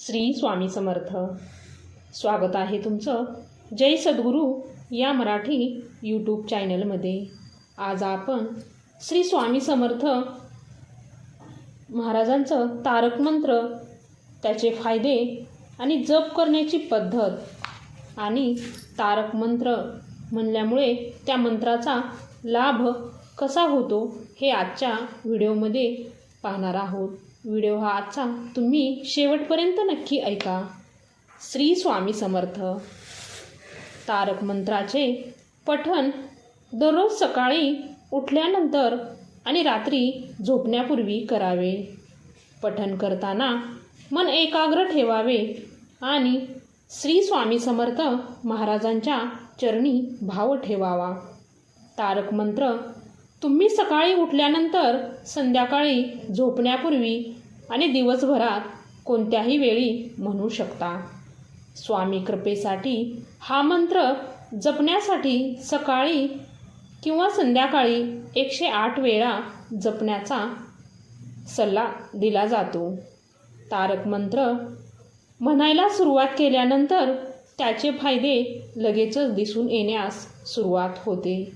श्री स्वामी समर्थ. स्वागत आहे तुमचं. जय सद्गुरू या मराठी यूट्यूब चॅनलमध्ये आज आपण श्री स्वामी समर्थ महाराजांचं तारक मंत्र त्याचे फायदे आणि जप करण्याची पद्धत आणि तारक मंत्र म्हणल्यामुळे त्या मंत्राचा लाभ कसा होतो हे आजच्या व्हिडिओमध्ये पाहणार आहोत. व्हिडिओ हा आजचा तुम्ही शेवटपर्यंत नक्की ऐका. श्री स्वामी समर्थ. तारक मंत्राचे पठण दररोज सकाळी उठल्यानंतर आणि रात्री झोपण्यापूर्वी करावे. पठण करताना मन एकाग्र ठेवावे आणि श्री स्वामी समर्थ महाराजांच्या चरणी भाव ठेवावा. तारक मंत्र तुम्ही सकाळी उठल्यानंतर संध्याकाळी झोपण्यापूर्वी आणि दिवसभरात कोणत्याही वेळी म्हणू शकता. स्वामी कृपेसाठी हा मंत्र जपण्यासाठी सकाळी किंवा संध्याकाळी एकशे आठ वेळा जपण्याचा सल्ला दिला जातो. तारक मंत्र म्हणायला सुरुवात केल्यानंतर त्याचे फायदे लगेचच दिसून येण्यास सुरुवात होते.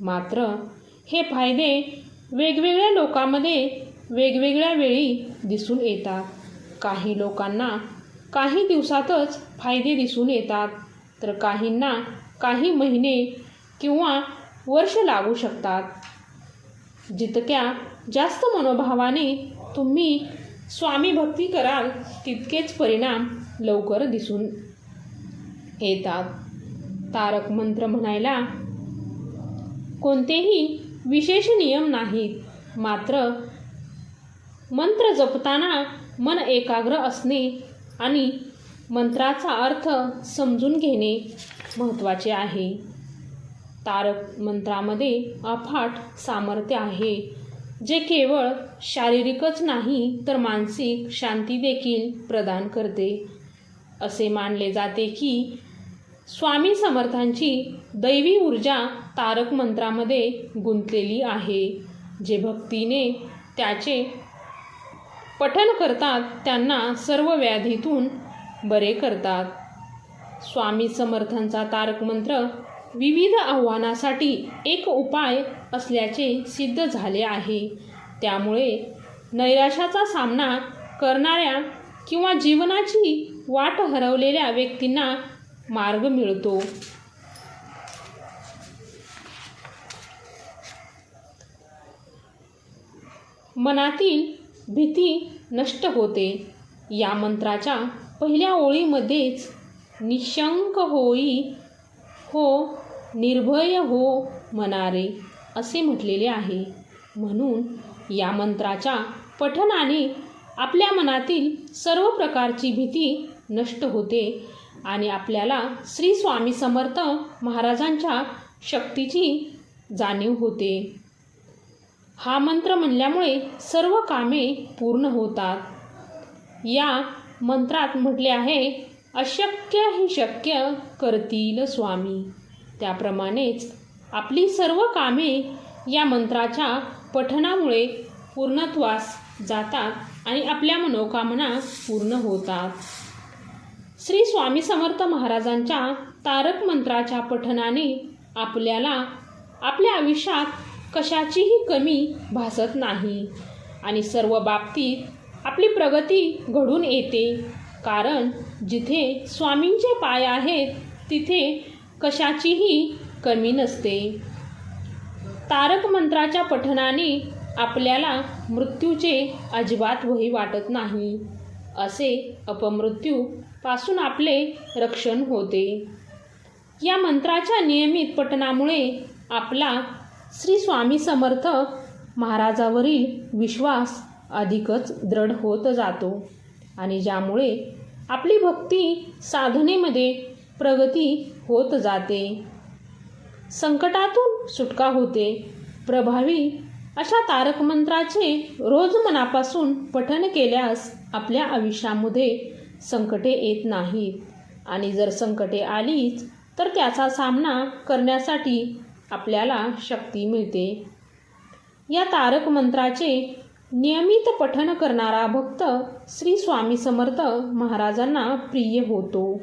मात्र हे फायदे वेगवेगळ्या लोकांमध्ये वेगवेगळ्या वेळी दिसून येतात. काही लोकांना काही दिवसातच फायदे दिसून येतात. तर काहींना काही महिने किंवा वर्ष लागू शकतात. जितक्या जास्त मनोभावाने तुम्ही स्वामी भक्ती कराल तितकेच परिणाम लवकर दिसून येतात. तारक मंत्र म्हणायला कोणतेही विशेष नियम नाहीत. मात्र मंत्र जपताना मन एकाग्र असणे आणि मंत्राचा अर्थ समजून घेणे महत्त्वाचे आहे. तारक मंत्रामध्ये अफाट सामर्थ्य आहे. जे केवळ शारीरिकच नाही तर मानसिक शांती देखील प्रदान करते. असे मानले जाते की स्वामी समर्थांची दैवी ऊर्जा तारक मंत्रामध्ये गुंतलेली आहे. जे भक्तीने त्याचे पठन करतात त्यांना सर्व व्याधीतून बरे करतात. स्वामी समर्थांचा तारक मंत्र विविध आव्हानासाठी एक उपाय असल्याचे सिद्ध झाले आहे. त्यामुळे नैराशाचा सामना करणाऱ्या किंवा जीवनाची वाट हरवलेल्या व्यक्तींना मार्ग मिळतो. मनातील भीती नष्ट होते. या मंत्राच्या पहिल्या ओळीमध्येच निशंक होई हो निर्भय हो मनारे असे म्हटलेले आहे. म्हणून या मंत्राच्या पठनाने आपल्या मनातील सर्व प्रकारची भीती नष्ट होते. आणि आपल्याला श्री स्वामी समर्थ महाराजांच्या शक्तीची जाणीव होते. हा मंत्र म्हणल्यामुळे सर्व कामे पूर्ण होतात. या मंत्रात म्हटले आहे अशक्य ही शक्य करतील स्वामी. त्याप्रमाणेच आपली सर्व कामे या मंत्राच्या पठनामुळे पूर्णत्वास जातात आणि आपल्या मनोकामना पूर्ण होतात. श्री स्वामी समर्थ महाराजांच्या तारक मंत्राच्या पठनाने आपल्याला आपल्या आयुष्यात कशाचीही कमी भासत नाही आणि सर्व बाबतीत आपली प्रगती घडून येते. कारण जिथे स्वामींचे पाय आहेत तिथे कशाचीही कमी नसते. तारक मंत्राच्या पठनाने आपल्याला मृत्यूचे अजिबात वही वाटत नाही. असे अपमृत्यू पासून आपले रक्षण होते. या मंत्राच्या नियमित पठनामुळे आपला श्री स्वामी समर्थ महाराजावरील विश्वास अधिकच दृढ होत जातो आणि ज्यामुळे आपली भक्ती साधनेमध्ये प्रगती होत जाते. संकटातून सुटका होते. प्रभावी अशा तारक मंत्राचे रोज मनापासून पठन केल्यास आपल्या आयुष्यामध्ये संकटे येत नाहीत. आणि जर संकटे आलीच तर त्याचा सामना करण्यासाठी आपल्याला शक्ती मिळते. या तारक मंत्राचे नियमित पठन करणारा भक्त श्री स्वामी समर्थ महाराजांना प्रिय होतो.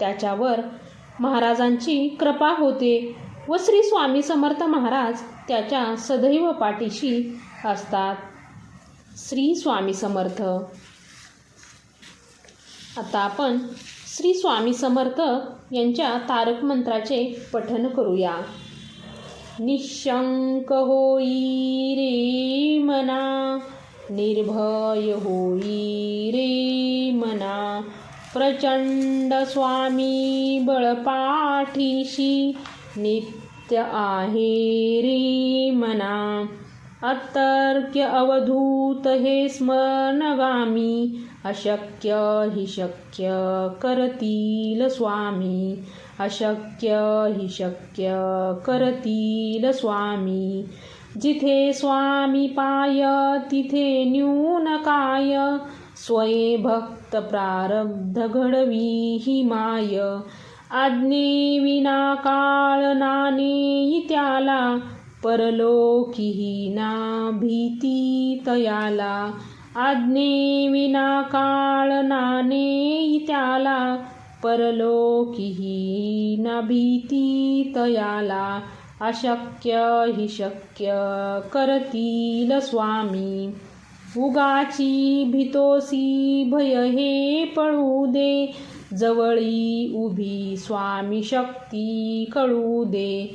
त्याच्यावर महाराजांची कृपा होते व श्री स्वामी समर्थ महाराज त्याच्या सदैव पाठीशी असतात. श्री स्वामी समर्थ आता आपण श्री स्वामी समर्थ यांच्या तारक मंत्राचे पठन करूया. निशंक होई रे मना निर्भय होई रे मना. प्रचंड स्वामी बळपाठीशी नित्य आहे रे मना. अतर्क्य अवधूत हे स्मरणगामी अशक्य हि शक्य करतील स्वामी अशक्य हि शक्य करतील स्वामी. जिथे स्वामी पाय तिथे न्यून काय स्वये भक्त प्रारब्ध घडवी ही माय. आज्ञे विना काळ नाने त्याला परलोकी ना भीती तयाला आज्ञे विना काळ नाने त्याला परलोकीही ना भीती तयाला अशक्य हि शक्य करतील स्वामी। उगाची भीतोसी भय हे पळू दे जवळी उभी स्वामी शक्ती कळू दे।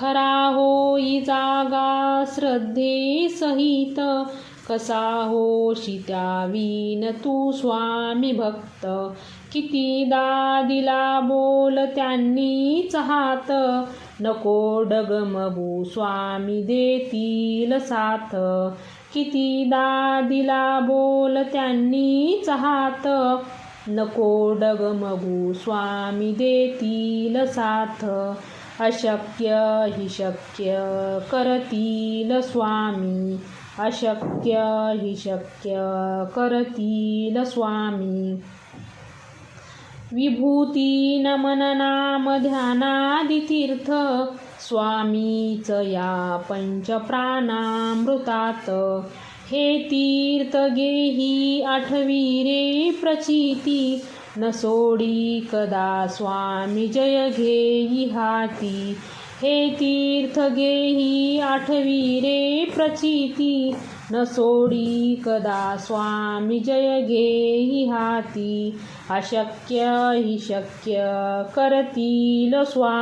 खरा होई जागा श्रद्धे सहित. कसा होशी त्यावीन तू स्वामी भक्त. कितीदा दिला बोल त्यांनीच हात नको डगमबू स्वामी देतील साथ. कितीदा दिला बोल त्यांनीच हात नको डगमगू स्वामी देतील साथ. अशक्य हि शक्य करतील स्वामी. अशक्य हि शक्य करतील स्वामी. विभूती नमन नाम ध्यानादितीर्थ स्वामीच या पंचप्राणामृतात. हे तीर्थ गेही आठवी रे प्रचिती. न सोडी कदा स्वामी जय घेई हाती. हे तीर्थ गेही आठवी रे प्रचिती. न सोडी कदा स्वामी जय घेई हाती. अशक्य हि शक्य करतील स्वामी.